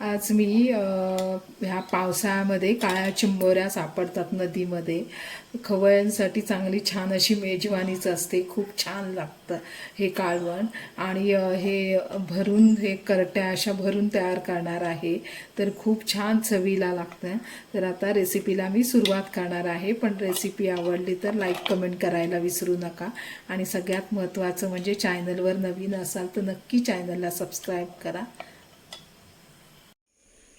आज मी ह्या पावसाळ्यामध्ये काळ्या चिंबोऱ्या सापडतात नदीमध्ये. खवयांसाठी चांगली छान अशी मेजवानीच असते. खूप छान लागतं हे काळवण. आणि हे भरून हे करट्या अशा भरून तयार करणार आहे. तर खूप छान चवीला लागतं. तर आता रेसिपीला मी सुरुवात करणार आहे. पण रेसिपी आवडली तर लाईक कमेंट करायला विसरू नका. आणि सगळ्यात महत्त्वाचं म्हणजे चॅनलवर नवीन असाल तर नक्की चॅनलला सबस्क्राईब करा.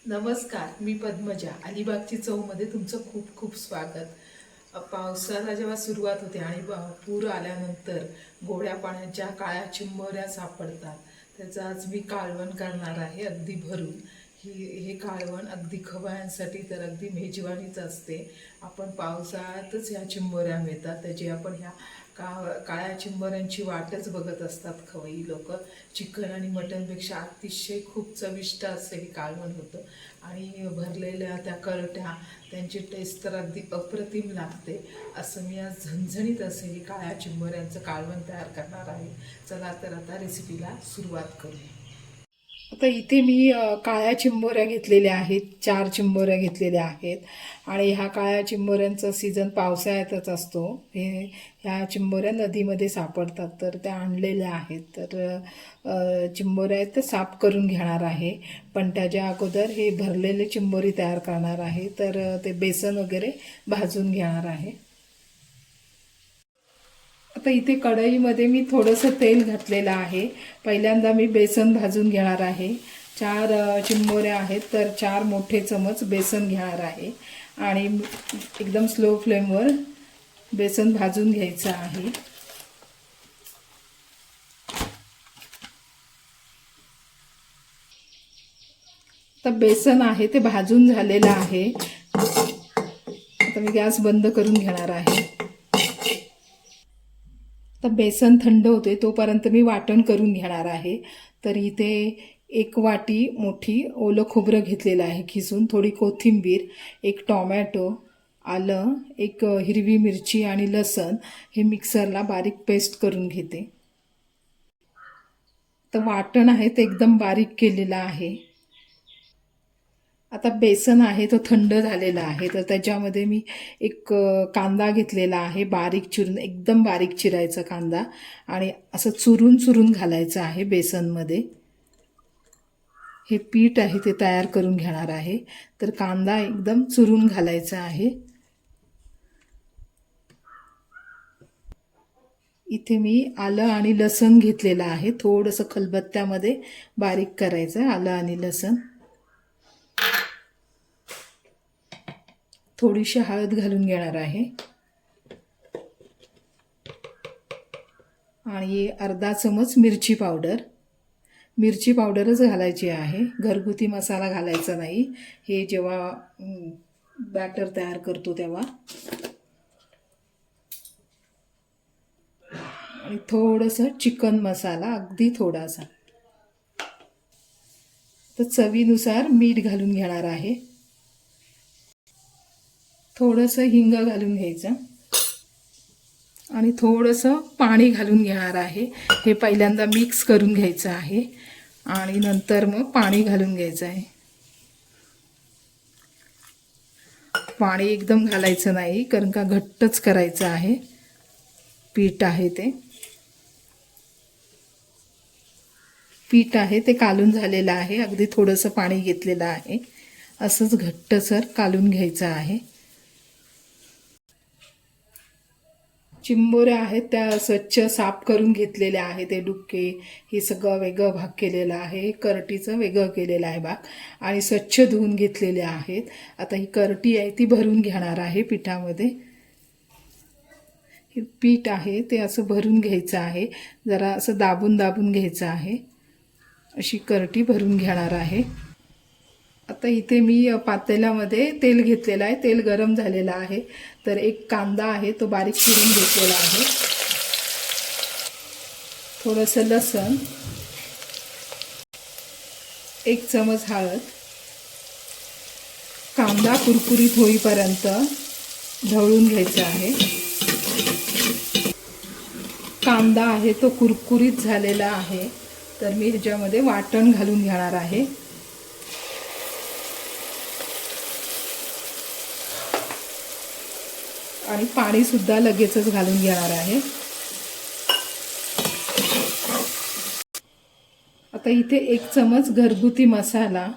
नमस्कार मी पद्मजा. अलिबागची चौमध्ये तुमचं खूप खूप स्वागत. पावसाला जेव्हा सुरुवात होते आणि ब- पूर आल्यानंतर गोड्या पाण्याच्या काळ्या चिंबोऱ्या सापडतात त्याचं आज मी काळवण करणार आहे अगदी भरून. ही हे काळवण अगदी खवळ्यांसाठी तर अगदी मेजवानीच असते. आपण पावसाळ्यातच ह्या चिंबोऱ्या मिळतात. त्याची आपण ह्या का काळ्या चिंबऱ्यांची वाटच बघत असतात खवई लोक. चिकन आणि मटनपेक्षा अतिशय खूप चविष्ट असं हे काळवण होतं. आणि भरलेल्या त्या करट्या त्यांची टेस्ट तर अगदी अप्रतिम लागते. असं मी आज झणझणीत असे हे काळ्या चिंबऱ्यांचं काळवण तयार करणार आहे. चला तर आता रेसिपीला सुरुवात करूया. आता इथे मी काळ्या चिंबोऱ्या घेतलेल्या आहेत चार चिंबोऱ्या घेतलेल्या आहेत. आणि ह्या काळ्या चिंबोऱ्यांचा सीझन पावसाळ्यातच असतो. हे ह्या चिंबोऱ्या नदीमध्ये सापडतात तर त्या आणलेल्या आहेत. तर चिंबोऱ्या आहेत त्या साफ करून घेणार आहे. पण त्याच्या अगोदर हे भरलेले चिंबोरी तयार करणार आहे. तर ते बेसन वगैरे भाजून घेणार आहे. आता इथे कढईमध्ये मी थोडंसं तेल घातलेलं आहे. पहिल्यांदा मी बेसन भाजून घेणार आहे. चार चिंबोऱ्या आहेत तर चार मोठे चमच बेसन घेणार आहे. आणि एकदम स्लो फ्लेमवर बेसन भाजून घ्यायचं आहे. तर बेसन आहे ते भाजून झालेलं आहे. आता मी गॅस बंद करून घेणार आहे. तर बेसन थंड होते तोपर्यंत मी वाटण करून घेणार आहे. तर इथे एक वाटी मोठी ओलं खोबरं घेतलेलं आहे खिसून थोडी कोथिंबीर एक टॉमॅटो आलं एक हिरवी मिरची आणि लसण हे मिक्सरला बारीक पेस्ट करून घेते. तर वाटण आहे ते एकदम बारीक केलेलं आहे. आता बेसन आहे तो थंड झालेला आहे. तर त्याच्यामध्ये मी एक कांदा घेतलेला आहे बारीक चिरून एकदम बारीक चिरायचा कांदा. आणि असं चुरून चुरून घालायचं आहे बेसनमध्ये. हे पीठ आहे ते तयार करून घेणार आहे. तर कांदा एकदम चुरून घालायचा आहे. इथे मी आलं आणि लसण घेतलेलं आहे. थोडंसं खलबत्त्यामध्ये बारीक करायचं आहे आलं आणि लसण. थोडीशी हळद घालून घेणार आहे. आणि अर्धा चमच मिरची पावडर. मिरची पावडरच घालायची आहे. घरगुती मसाला घालायचा नाही. हे जेव्हा बॅटर तयार करतो तेव्हा. आणि थोडंसं चिकन मसाला अगदी थोडासा. तर चवीनुसार मीठ घालून घेणार आहे. थोडंसं हिंग घालून घ्यायचं. आणि थोडंसं पाणी घालून घेणार आहे. हे पहिल्यांदा मिक्स करून घ्यायचं आहे. आणि नंतर मग पाणी घालून घ्यायचं आहे. पाणी एकदम घालायचं नाही कारण का घट्टच करायचं आहे. पीठ आहे ते. पीठ आहे ते कालून झालेलं आहे. अगदी थोडंसं पाणी घेतलेलं आहे. असंच घट्टसर कालून घ्यायचं आहे. चिंबोऱ्या आहेत त्या स्वच्छ साफ करून घेतलेल्या आहेत ते डुक्के हे सगळं वेगळं भाग केलेलं आहे करटीचं वेगळं केलेलं आहे भाग आणि स्वच्छ धुवून घेतलेले आहेत. आता ही करटी आहे ती भरून घेणार आहे पिठामध्ये. हे पीठ आहे ते असं भरून घ्यायचं आहे जरा असं दाबून दाबून घ्यायचं आहे. अशी करटी भरून घेणार आहे. आता इथे मी पातेल्यामध्ये तेल घेतलेलं आहे. तेल गरम झालेलं आहे. तर एक कांदा आहे तो बारीक चिरून घेतलेला आहे. थोडंसं लसण. एक चमच हळद. कांदा कुरकुरीत होईपर्यंत ढवळून घ्यायचा आहे. कांदा आहे तो कुरकुरीत झालेला आहे. तर मी ह्याच्यामध्ये वाटण घालून घेणार आहे. आणि पाणीसुद्धा लगेचच घालून घेणार आहे. आता इथे एक चमच घरगुती मसाला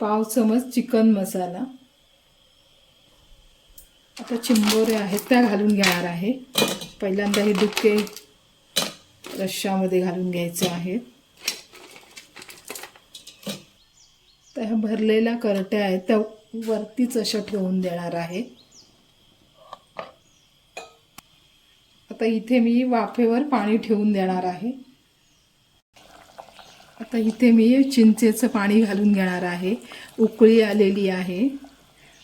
पाव चमच चिकन मसाला. आता चिंबोरे आहेत त्या घालून घेणार आहे. पहिल्यांदा हे दुखे रश्श्यामध्ये घालून घ्यायचे आहेत. त्या भरलेल्या करट्या आहेत त्या वरतीच अशा ठेवून देणार आहे. आता इथे मी वाफेवर पाणी ठेवून देणार आहे. आता इथे मी चिंचेचं पाणी घालून घेणार आहे. उकळी आलेली आहे.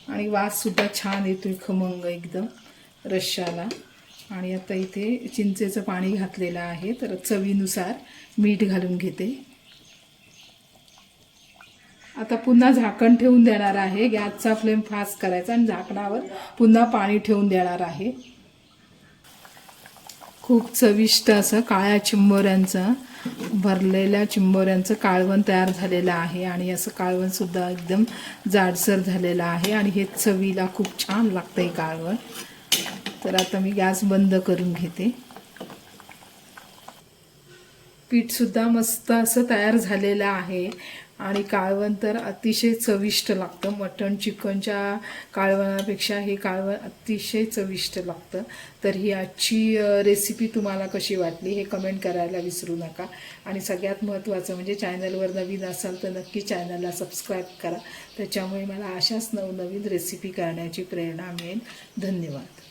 आणि वाससुद्धा छान येतोय खमंग एकदम रश्शाला आणि आता इथे चिंचेचं पाणी घातलेलं आहे. तर चवीनुसार मीठ घालून घेते. आता पुन्हा झाकण ठेवून देणार आहे. गॅसचा फ्लेम फास्ट करायचा आणि झाकणावर पुन्हा पाणी ठेवून देणार आहे. खूप चविष्ट असं काळ्या चिंबोऱ्यांचं भरलेल्या चिंबोऱ्यांचं काळवण तयार झालेलं आहे. आणि असं काळवणसुद्धा एकदम जाडसर झालेलं आहे. आणि हे चवीला खूप छान लागतं हे काळवण. तर आता मी गॅस बंद करून घेते. पीठसुद्धा मस्त असं तयार झालेलं आहे. आणि काळवण तर अतिशय चविष्ट लागतं. मटण चिकनच्या काळवणापेक्षा हे काळवण अतिशय चविष्ट लागतं. तर ही आजची रेसिपी तुम्हाला कशी वाटली हे कमेंट करायला विसरू नका. आणि सगळ्यात महत्त्वाचं म्हणजे चॅनलवर नवीन असाल तर नक्की चॅनलला सबस्क्राईब करा. त्याच्यामुळे मला अशाच नवनवीन रेसिपी करण्याची प्रेरणा मिळेल. धन्यवाद.